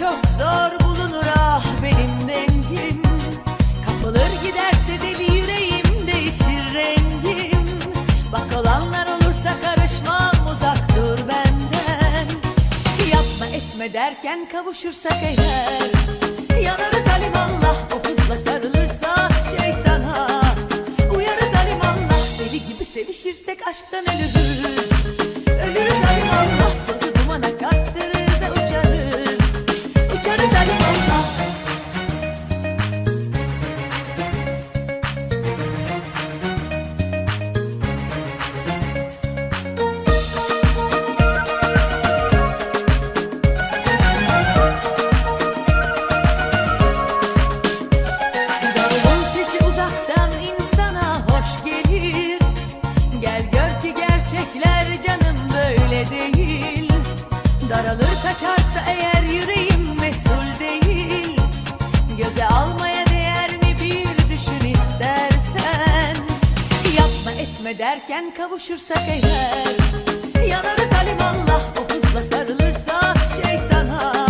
Çok zor bulunur ah benim dengim Kapılır giderse deli yüreğim değişir rengim. Bak olanlar olursa karışmam uzak dur benden. Yapma etme derken kavuşursak eğer. Yanarız alim Allah o kızla sarılırsa şeytana Uyarız alim Allah deli gibi sevişirsek aşktan ölürüz. Ölürüz Daralır kaçarsa eğer yüreğim mesul değil. Göze almaya değer mi bir düşün istersen. Yapma etme derken kavuşursak eğer. Yanarız alimallah o kızla sarılırsa şeytana.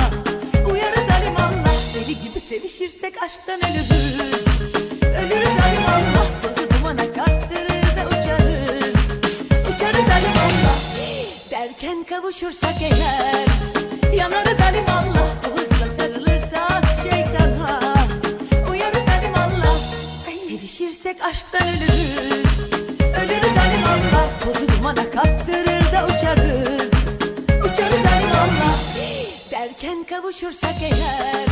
Uyarız alimallah deli gibi sevişirsek aşktan Ölürüz derken kavuşursak eğer Yanarız alimallah o hızla sarılırsa şeytana Uyarız alimallah sevişirsek aşktan ölürüz. Ölürüz alimallah tozu dumana kattırır da uçarız. Uçarız alimallah derken kavuşursak eğer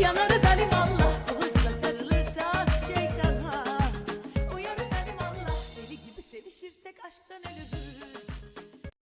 Yanarız alimallah o hızla sarılırsa şeytana Uyarız alimallah deli gibi sevişirsek aşktan ölürüz